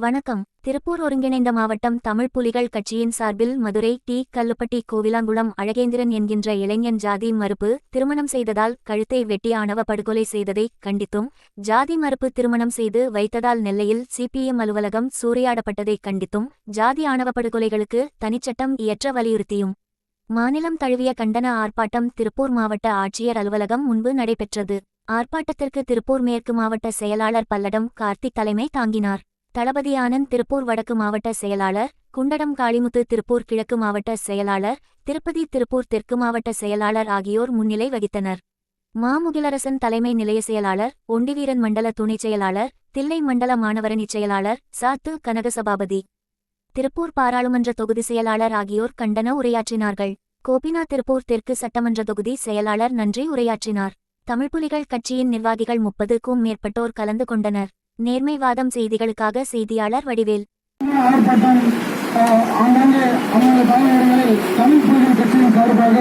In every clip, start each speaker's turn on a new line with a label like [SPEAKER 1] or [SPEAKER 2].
[SPEAKER 1] வணக்கம். திருப்பூர் ஒருங்கிணைந்த மாவட்டம் தமிழ் புலிகள் கட்சியின் சார்பில் மதுரை டி. கல்லுப்பட்டி கோவிலாங்குளம் அழகேந்திரன் என்கின்ற இளைஞன் ஜாதி மறுப்பு திருமணம் செய்ததால் கழுத்தை வெட்டி ஆணவ படுகொலை செய்ததை கண்டித்தும் ஜாதி மறுப்பு திருமணம் செய்து வைத்ததால் நெல்லையில் சிபிஎம் அலுவலகம் சூறையாடப்பட்டதை கண்டித்தும் ஜாதி ஆணவ படுகொலைகளுக்கு தனிச்சட்டம் இயற்ற வலியுறுத்தியும். மாநிலம் தழுவிய கண்டன ஆர்ப்பாட்டம் திருப்பூர் மாவட்ட ஆட்சியர் அலுவலகம் முன்பு நடைபெற்றது. ஆர்ப்பாட்டத்திற்கு திருப்பூர் மேற்கு மாவட்ட செயலாளர் பல்லடம் கார்த்திக் தலைமை தாங்கினார். தளபதி ஆனந்த் திருப்பூர் வடக்கு மாவட்ட செயலாளர் குண்டடம் காளிமுத்து திருப்பூர் கிழக்கு மாவட்ட செயலாளர் திருப்பதி திருப்பூர் தெற்கு மாவட்ட செயலாளர் ஆகியோர் முன்னிலை வகித்தனர். மாமுகிலரசன் தலைமை நிலைய செயலாளர் ஒண்டிவீரன் மண்டல துணைச் செயலாளர் தில்லை மண்டல மாணவரணிச் செயலாளர் சாத்து கனகசபாபதி. திருப்பூர் பாராளுமன்ற தொகுதி செயலாளர் ஆகியோர் கண்டன உரையாற்றினார்கள். கோபினா திருப்பூர் தெற்கு சட்டமன்ற தொகுதி செயலாளர் நன்றி உரையாற்றினார். தமிழ் புலிகள் கட்சியின் நிர்வாகிகள் முப்பதுக்கும் மேற்பட்டோர் கலந்து கொண்டனர். நேர்மைவாதம் செய்திகளுக்காக செய்தியாளர் வடிவேல்.
[SPEAKER 2] ஆங்காங்கே தமிழ் புலிகள் கட்சியின் சார்பாக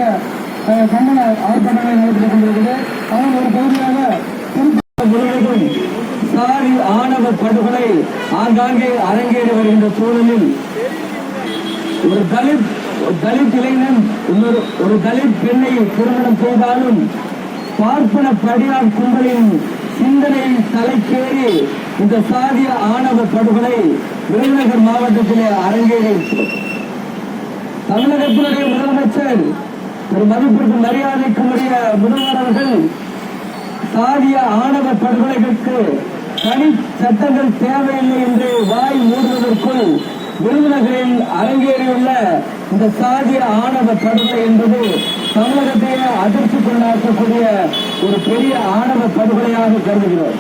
[SPEAKER 2] கண்டன ஆர்ப்பாட்டங்களை நடைபெற்றுக் கொண்டிருக்கிறது அதன் ஒரு பகுதியாக முழுவதும் ஆணவ படுகொலை ஆங்காங்கே அரங்கேறி வருகின்ற சூழலில் ஒரு தலித் ஒரு தலித் இளைஞன் ஒரு தலித் பெண்ணை திருமணம் செய்தாலும் பார்ப்பன படியார் கும்பலின் சிந்தனையில் தலைக்கேறி இந்த சாதிய ஆணவ படுகொலை விருதுநகர் மாவட்டத்திலே அரங்கேறியிருக்கிறது தமிழகத்தினுடைய முதலமைச்சர் ஒரு மதிப்பிற்கு மரியாதைக்கும் உரிய முதல்வர் அவர்கள் சாதிய ஆணவ படுகொலைகளுக்கு தனி சட்டங்கள் தேவையில்லை என்று வாய் மூடுவதற்குள் விருதுநகரில் அரங்கேறியுள்ள இந்த சாதிய ஆணவ படுகொலை என்பது தமிழகத்தையே அதிர்ச்சி கொண்டாடக்கூடிய ஒரு பெரிய ஆணவ படுகொலையாக கருதுகிறோம்.